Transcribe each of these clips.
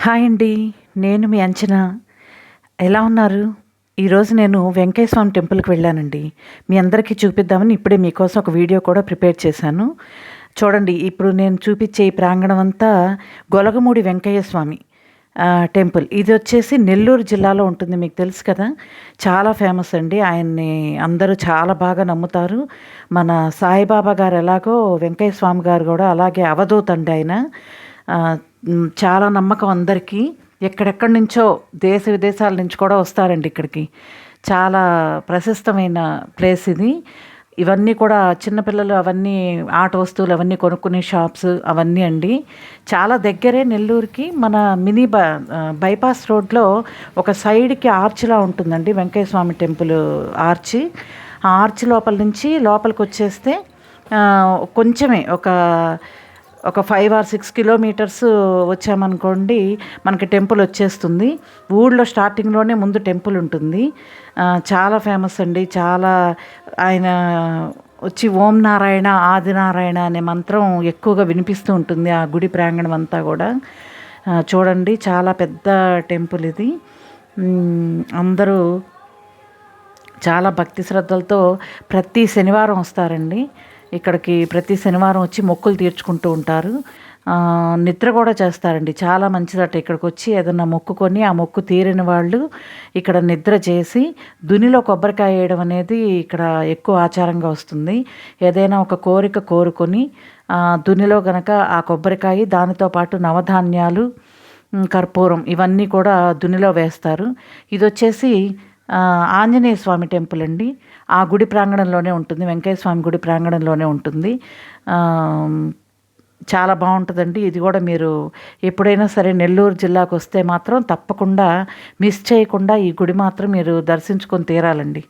Hi అండి నేను మీ అంచనా. ఎలా ఉన్నారు? ఈరోజు నేను వెంకయ్య స్వామి టెంపుల్కి వెళ్ళానండి. మీ అందరికీ చూపిద్దామని ఇప్పుడే మీకోసం ఒక వీడియో కూడా ప్రిపేర్ చేశాను. చూడండి ఇప్పుడు నేను చూపించే ఈ ప్రాంగణం అంతా గొలగమూడి వెంకయ్య స్వామి టెంపుల్. ఇది వచ్చేసి నెల్లూరు జిల్లాలో ఉంటుంది మీకు తెలుసు కదా. చాలా ఫేమస్ అండి. ఆయన్ని అందరూ చాలా బాగా నమ్ముతారు. మన సాయిబాబా గారు ఎలాగో వెంకయ్య స్వామి గారు కూడా అలాగే అవధూత అండి ఆయన చాలా నమ్మకం అందరికీ. ఎక్కడెక్కడి నుంచో దేశ విదేశాల నుంచి కూడా వస్తారండి ఇక్కడికి. చాలా ప్రశస్తమైన ప్లేస్ ఇది. ఇవన్నీ కూడా చిన్నపిల్లలు అవన్నీ ఆట వస్తువులు అవన్నీ కొనుక్కునే షాప్స్ అవన్నీ అండి. చాలా దగ్గరే నెల్లూరుకి మన మినీ బ బైపాస్ రోడ్లో ఒక సైడ్కి ఆర్చ్లా ఉంటుందండి వెంకయ్య స్వామి టెంపుల్ ఆర్చి. ఆ ఆర్చ్ లోపల నుంచి లోపలికి వచ్చేస్తే కొంచెమే ఒక ఒక ఫైవ్ ఆర్ సిక్స్ కిలోమీటర్స్ వచ్చామనుకోండి మనకి టెంపుల్ వచ్చేస్తుంది. ఊళ్ళో స్టార్టింగ్లోనే ముందు టెంపుల్ ఉంటుంది. చాలా ఫేమస్ అండి. చాలా ఆయన వచ్చి ఓం నారాయణ ఆదినారాయణ అనే మంత్రం ఎక్కువగా వినిపిస్తూ ఉంటుంది ఆ గుడి ప్రాంగణం అంతా కూడా. చూడండి చాలా పెద్ద టెంపుల్ ఇది. అందరూ చాలా భక్తి శ్రద్ధలతో ప్రతి శనివారం వస్తారండి. ఇక్కడికి ప్రతి శనివారం వచ్చి మొక్కులు తీర్చుకుంటూ ఉంటారు. నిద్ర కూడా చేస్తారండి. చాలా మంచిదట ఇక్కడికి వచ్చి ఏదన్నా మొక్కుకొని ఆ మొక్కు తీరిన వాళ్ళు ఇక్కడ నిద్ర చేసి దునిలో కొబ్బరికాయ వేయడం అనేది ఇక్కడ ఎక్కువ ఆచారంగా వస్తుంది. ఏదైనా ఒక కోరిక కోరుకొని దునిలో గనక ఆ కొబ్బరికాయ దానితో పాటు నవధాన్యాలు కర్పూరం ఇవన్నీ కూడా దునిలో వేస్తారు. ఇది వచ్చేసి ఆంజనేయ స్వామి టెంపుల్ అండి. ఆ గుడి ప్రాంగణంలోనే ఉంటుంది. వెంకయ్య స్వామి గుడి ప్రాంగణంలోనే ఉంటుంది. చాలా బాగుంటుందండి. ఇది కూడా మీరు ఎప్పుడైనా సరే నెల్లూరు జిల్లాకు వస్తే మాత్రం తప్పకుండా మిస్ చేయకుండా ఈ గుడి మాత్రం మీరు దర్శించుకొని తీరాలండి.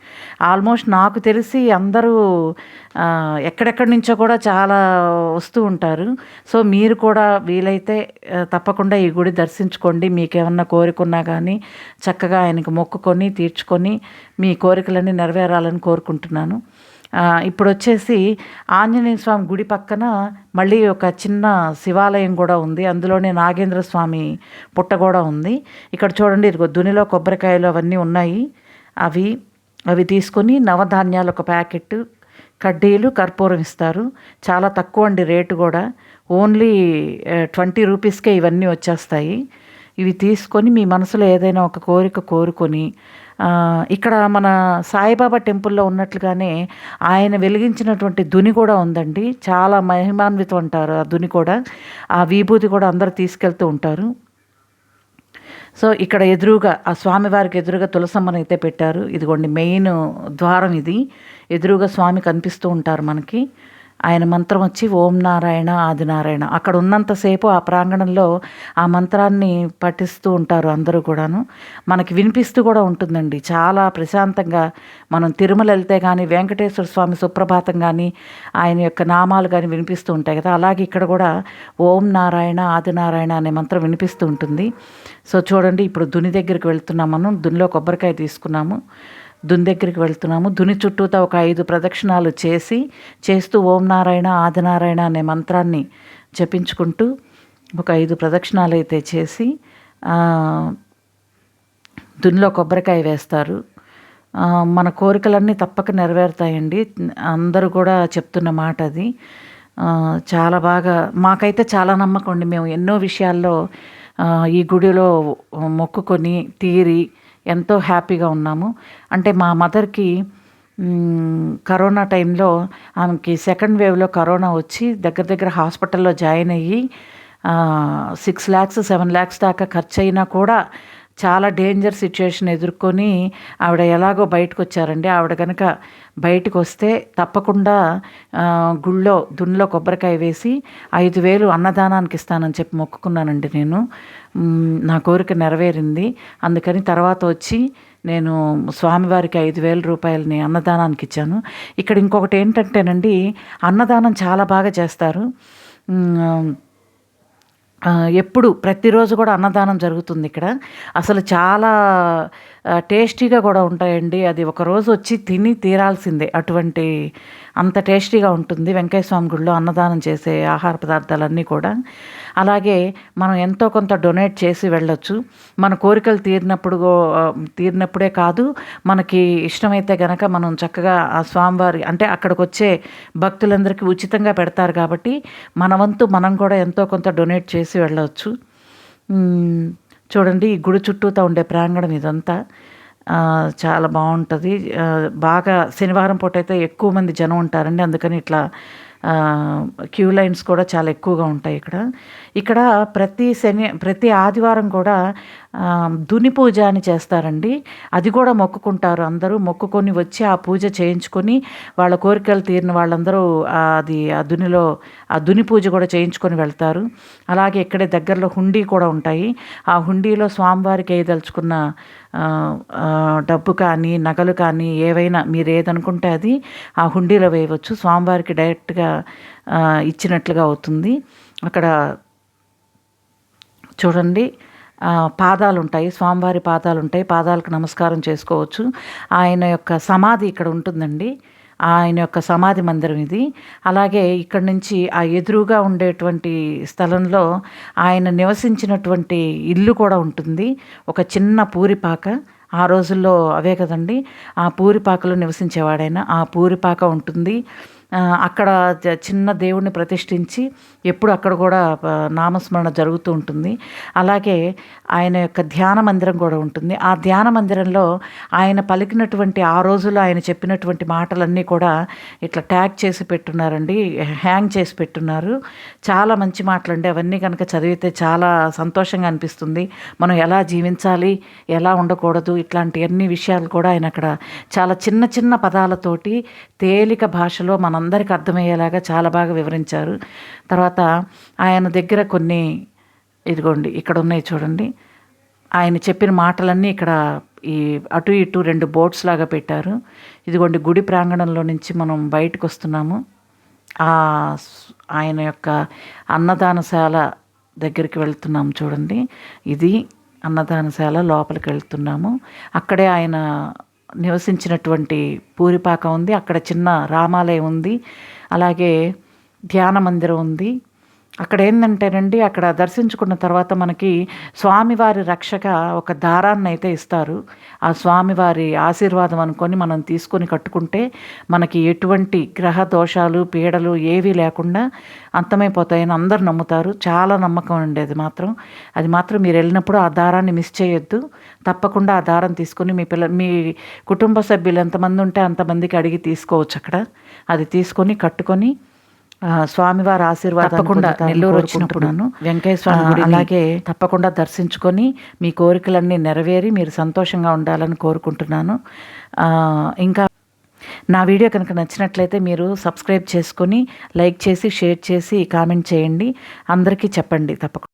ఆల్మోస్ట్ నాకు తెలిసి అందరూ ఎక్కడెక్కడి నుంచో కూడా చాలా వస్తూ ఉంటారు. సో మీరు కూడా వీలైతే తప్పకుండా ఈ గుడి దర్శించుకోండి. మీకు ఏమన్నా కోరికున్నా కానీ చక్కగా ఆయనకు మొక్కుకొని తీర్చుకొని మీ కోరికలన్నీ నెరవేరాలని కోరుకుంటున్నాను. ఇప్పుడు వచ్చేసి ఆంజనేయ స్వామి గుడి పక్కన మళ్ళీ ఒక చిన్న శివాలయం కూడా ఉంది. అందులోనే నాగేంద్ర స్వామి పుట్ట కూడా ఉంది. ఇక్కడ చూడండి ఇదిగో దునిలో కొబ్బరికాయలు అవన్నీ ఉన్నాయి. అవి అవి తీసుకొని నవధాన్యాలు ఒక ప్యాకెట్ కడ్డీలు కర్పూరం ఇస్తారు. చాలా తక్కువ అండి రేటు కూడా. ఓన్లీ ట్వంటీ రూపీస్కే ఇవన్నీ వచ్చేస్తాయి. ఇవి తీసుకొని మీ మనసులో ఏదైనా ఒక కోరిక కోరుకొని ఇక్కడ మన సాయిబాబా టెంపుల్లో ఉన్నట్లుగానే ఆయన వెలిగించినటువంటి దుని కూడా ఉందండి. చాలా మహిమాన్వితం అంటారు ఆ దుని కూడా. ఆ విభూతి కూడా అందరు తీసుకెళ్తూ ఉంటారు. సో ఇక్కడ ఎదురుగా ఆ స్వామివారికి ఎదురుగా తులసమ్మను అయితే పెట్టారు. ఇదిగోండి మెయిన్ ద్వారం ఇది. ఎదురుగా స్వామి కనిపిస్తూ ఉంటారు మనకి. ఆయన మంత్రం వచ్చి ఓం నారాయణ ఆదినారాయణ అక్కడ ఉన్నంతసేపు ఆ ప్రాంగణంలో ఆ మంత్రాన్ని పఠిస్తూ ఉంటారు అందరూ కూడాను. మనకి వినిపిస్తూ కూడా ఉంటుందండి. చాలా ప్రశాంతంగా మనం తిరుమల వెళ్తే కానీ వెంకటేశ్వర స్వామి సుప్రభాతం కానీ ఆయన యొక్క నామాలు కానీ వినిపిస్తూ ఉంటాయి కదా. అలాగే ఇక్కడ కూడా ఓం నారాయణ ఆదినారాయణ అనే మంత్రం వినిపిస్తూ ఉంటుంది. సో చూడండి ఇప్పుడు దుని దగ్గరికి వెళ్తున్నాం మనం. దునిలో కొబ్బరికాయ తీసుకున్నాము. దుని దగ్గరికి వెళ్తున్నాము. దుని చుట్టూతా ఒక ఐదు ప్రదక్షిణాలు చేసి చేస్తూ ఓం నారాయణ ఆదినారాయణ అనే మంత్రాన్ని జపించుకుంటూ ఒక ఐదు ప్రదక్షిణాలు అయితే చేసి దున్నిలో దునిలో కొబ్బరికాయ వేస్తారు. మన కోరికలన్నీ తప్పక నెరవేరుతాయండి. అందరూ కూడా చెప్తున్న మాట అది. చాలా బాగా మాకైతే చాలా నమ్మకం అండి. మేము ఎన్నో విషయాల్లో ఈ గుడిలో మొక్కుకొని తీరి ఎంతో హ్యాపీగా ఉన్నాము. అంటే మా మదర్కి కరోనా టైంలో ఆమెకి సెకండ్ వేవ్లో కరోనా వచ్చి దగ్గర దగ్గర హాస్పిటల్లో జాయిన్ అయ్యి సిక్స్ ల్యాక్స్ సెవెన్ ల్యాక్స్ దాకా ఖర్చు అయినా కూడా చాలా డేంజర్ సిచ్యుయేషన్ ఎదుర్కొని ఆవిడ ఎలాగో బయటకు వచ్చారండి ఆవిడ కనుక బయటకు వస్తే తప్పకుండా గుళ్ళో దున్లో కొబ్బరికాయ వేసి ఐదు వేలు అన్నదానానికి ఇస్తానని చెప్పి మొక్కుకున్నానండి నేను. నా కోరిక నెరవేరింది. అందుకని తర్వాత వచ్చి నేను స్వామివారికి ఐదు వేల రూపాయలని అన్నదానానికి ఇచ్చాను. ఇక్కడ ఇంకొకటి ఏంటంటేనండి అన్నదానం చాలా బాగా చేస్తారు. ఎప్పుడు ప్రతిరోజు కూడా అన్నదానం జరుగుతుంది ఇక్కడ. అసలు చాలా టేస్టీగా కూడా ఉంటాయండి. అది ఒక రోజు వచ్చి తిని తీరాల్సిందే. అటువంటి అంత టేస్టీగా ఉంటుంది వెంకయ్య స్వామి గుడిలో అన్నదానం చేసే ఆహార పదార్థాలన్నీ కూడా. అలాగే మనం ఎంతో కొంత డొనేట్ చేసి వెళ్ళొచ్చు. మన కోరికలు తీరినప్పుడు తీరినప్పుడే కాదు మనకి ఇష్టమైతే గనక మనం చక్కగా ఆ స్వామివారి అంటే అక్కడికి వచ్చే భక్తులందరికీ ఉచితంగా పెడతారు కాబట్టి మన వంతు మనం కూడా ఎంతో కొంత డొనేట్ చేసి వెళ్ళవచ్చు చూడండి ఈ గుడి చుట్టూతా ఉండే ప్రాంగణం ఇదంతా చాలా బాగుంటుంది. బాగా శనివారం పూట అయితే ఎక్కువ మంది జనం ఉంటారండి. అందుకని ఇట్లా క్యూ లైన్స్ కూడా చాలా ఎక్కువగా ఉంటాయి ఇక్కడ. ఇక్కడ ప్రతి శని ప్రతి ఆదివారం కూడా దుని పూజ అని చేస్తారండి. అది కూడా మొక్కుకుంటారు అందరూ. మొక్కుకొని వచ్చి ఆ పూజ చేయించుకొని వాళ్ళ కోరికలు తీరిన వాళ్ళందరూ అది ఆ దునిలో ఆ దుని పూజ కూడా చేయించుకొని వెళ్తారు. అలాగే ఇక్కడే దగ్గరలో హుండీ కూడా ఉంటాయి. ఆ హుండీలో స్వామివారికి వేయదలుచుకున్న డబ్బు కానీ నగలు కానీ ఏవైనా మీరు ఏదనుకుంటే అది ఆ హుండీలో వేయవచ్చు. స్వామివారికి డైరెక్ట్గా ఇచ్చినట్లుగా అవుతుంది. అక్కడ చూడండి. పాదాలు ఉంటాయి స్వామివారి పాదాలు ఉంటాయి పాదాలకు నమస్కారం చేసుకోవచ్చు. ఆయన యొక్క సమాధి ఇక్కడ ఉంటుందండి. ఆయన యొక్క సమాధి మందిరం ఇది. అలాగే ఇక్కడ నుంచి ఆ ఎదురుగా ఉండేటువంటి స్థలంలో ఆయన నివసించినటువంటి ఇల్లు కూడా ఉంటుంది. ఒక చిన్న పూరిపాక. ఆ రోజుల్లో అవే కదండి. ఆ పూరిపాకలో నివసించేవాడైనా ఆ పూరిపాక ఉంటుంది. అక్కడ చిన్న దేవుణ్ణి ప్రతిష్ఠించి ఎప్పుడు అక్కడ కూడా నామస్మరణ జరుగుతూ ఉంటుంది. అలాగే ఆయన యొక్క ధ్యాన మందిరం కూడా ఉంటుంది. ఆ ధ్యాన మందిరంలో ఆయన పలికినటువంటి ఆ రోజుల్లో ఆయన చెప్పినటువంటి మాటలన్నీ కూడా ఇట్లా ట్యాగ్ చేసి పెట్టున్నారండి హ్యాంగ్ చేసి పెట్టున్నారు. చాలా మంచి మాటలండి. అవన్నీ కనుక చదివితే చాలా సంతోషంగా అనిపిస్తుంది. మనం ఎలా జీవించాలి ఎలా ఉండకూడదు ఇట్లాంటి అన్ని విషయాలు కూడా ఆయన అక్కడ చాలా చిన్న చిన్న పదాలతోటి తేలిక భాషలో అందరికి అర్థమయ్యేలాగా చాలా బాగా వివరించారు. తర్వాత ఆయన దగ్గర కొన్ని ఇదిగోండి ఇక్కడ ఉన్నాయి చూడండి. ఆయన చెప్పిన మాటలన్నీ ఇక్కడ ఈ అటు ఇటు రెండు బోట్స్ లాగా పెట్టారు. ఇదిగోండి గుడి ప్రాంగణంలో నుంచి మనం బయటకు వస్తున్నాము. ఆ ఆయన యొక్క అన్నదానశాల దగ్గరికి వెళ్తున్నాము చూడండి. ఇది అన్నదానశాల లోపలికి వెళ్తున్నాము. అక్కడే ఆయన నివసించినటువంటి పూరిపాక ఉంది. అక్కడ చిన్న రామాలయం ఉంది. అలాగే ధ్యాన మందిరం ఉంది. అక్కడ ఏంటంటేనండి అక్కడ దర్శించుకున్న తర్వాత మనకి స్వామివారి రక్షక ఒక దారాన్ని అయితే ఇస్తారు. ఆ స్వామివారి ఆశీర్వాదం అనుకొని మనం తీసుకొని కట్టుకుంటే మనకి ఎటువంటి గ్రహ దోషాలు పీడలు ఏవీ లేకుండా అంతమైపోతాయని అందరు నమ్ముతారు. చాలా నమ్మకం అండి అది మాత్రం. అది మాత్రం మీరు వెళ్ళినప్పుడు ఆ దారాన్ని మిస్ చేయొద్దు. తప్పకుండా ఆ దారం తీసుకొని మీ పిల్ల మీ కుటుంబ సభ్యులు ఎంతమంది ఉంటే అంతమందికి అడిగి తీసుకోవచ్చు అక్కడ. అది తీసుకొని కట్టుకొని స్వామివారి ఆశీర్వాదం తప్పకుండా నెల్లూరు వచ్చినప్పుడు వెంకయ్య స్వామి అలాగే తప్పకుండా దర్శించుకొని మీ కోరికలన్నీ నెరవేరి మీరు సంతోషంగా ఉండాలని కోరుకుంటున్నాను. ఇంకా నా వీడియో కనుక నచ్చినట్లయితే మీరు సబ్స్క్రైబ్ చేసుకొని లైక్ చేసి షేర్ చేసి కామెంట్ చేయండి. అందరికీ చెప్పండి తప్పకుండా.